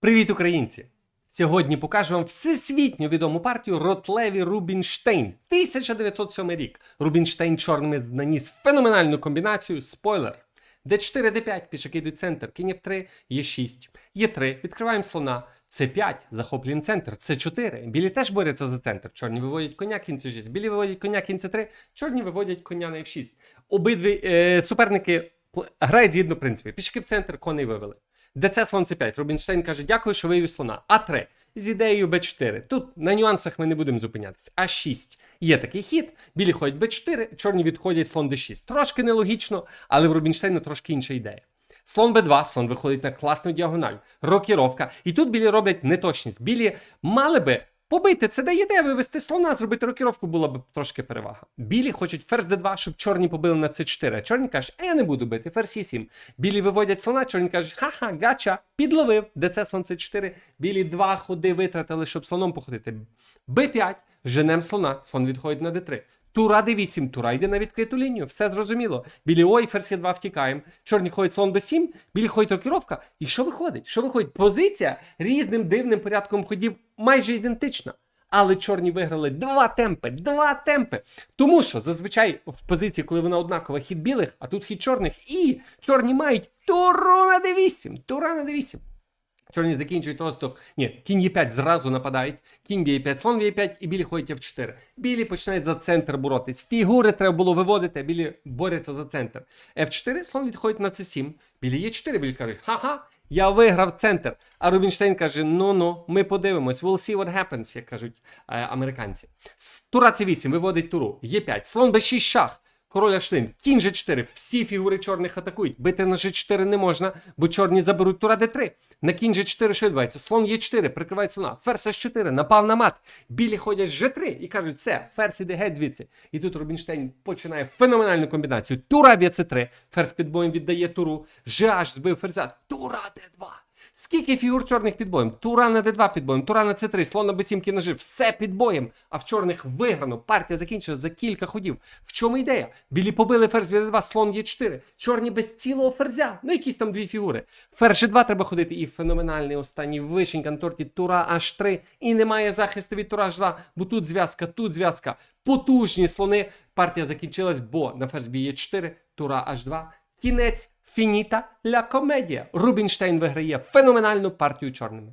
Привіт, українці! Сьогодні покажу вам всесвітньо відому партію Ротлеві Рубінштейн. 1907 рік. Рубінштейн чорними наніс феноменальну комбінацію спойлер. Д4, Д5, пішаки йдуть центр, кінь F3, Е6, Е3, відкриваємо слона, С5, захоплюємо центр, С4. Білі теж борються за центр. Чорні виводять коня, кінь С6, білі виводять коня, кінь С3, чорні виводять коня на F6. Обидві е, суперники грають згідно принципів. Пішки в центр, коней вивели. ДЦ слон С5. Рубінштейн каже, дякую, що вивів слона. А3 з ідеєю Б4. Тут на нюансах ми не будемо зупинятися. А6. Є такий хід. Білі ходять Б4, чорні відходять слон Д6. Трошки нелогічно, але в Рубінштейна трошки інша ідея. Слон Б2, слон виходить на класну діагональ, рокіровка. І тут білі роблять неточність. Білі мали би побити це дає вивести слона, зробити рокіровку була б трошки перевага. Білі хочуть ферзь Д2, щоб чорні побили на С4. А чорні кажуть, а я не буду бити, ферзь e 7 Білі виводять слона, чорні кажуть, ха-ха, гача, підловив, ДЦ слон С4. Білі два ходи витратили, щоб слоном походити. Б5, женем слона, слон відходить на Д3. Тура Д8, тура йде на відкриту лінію, все зрозуміло. Білі ой, ферзь Е2 втікаємо. Чорні ходять слон Б7, білі ходять рокіровка. І що виходить? Що виходить? Позиція різним дивним порядком ходів майже ідентична. Але чорні виграли два темпи, два темпи. Тому що зазвичай в позиції, коли вона однакова, хід білих, а тут хід чорних, і чорні мають туру на d8, тура на d8. Чорні закінчують розвиток. Ні, кінь Е5 зразу нападають. Кінь б'є 5 слон б'є 5 і білі ходять F4. Білі починають за центр боротись. Фігури треба було виводити, а білі борються за центр. F4, слон відходить на C7. Білі Е4, білі кажуть, ха-ха, я виграв центр. А Рубінштейн каже: ну-ну, ми подивимось, we'll see what happens, як кажуть е, американці. Тура C8 виводить туру. Е5, слон Б6 шах. Король H1, кінь G4, всі фігури чорних атакують. Бити на G4 не можна, бо чорні заберуть тура D3. На кінь G4 що відбувається? Слон Е4, прикриває слона. Ферзь H4, напав на мат. Білі ходять з G3 і кажуть, все, ферзь іде геть звідси. І тут Рубінштейн починає феноменальну комбінацію. Тура б'є C3, ферзь під боєм віддає туру. GH збив ферзя. Тура D2. Скільки фігур чорних під боєм? Тура на d2 під боєм, тура на c3, слон на b7 кінь нажив, все під боєм. А в чорних виграно. Партія закінчилась за кілька ходів. В чому ідея? Білі побили ферзь d2, слон Е4. Чорні без цілого ферзя. Ну, якісь там дві фігури. Ферзь G2 треба ходити. І феноменальний останній вишенька на торті тура H3. І немає захисту від тура H2, бо тут зв'язка, тут зв'язка. Потужні слони. Партія закінчилась, бо на ферзь б'є 4, тура H2. Кінець. Фініта ля комедія. Рубінштейн виграє феноменальну партію чорними.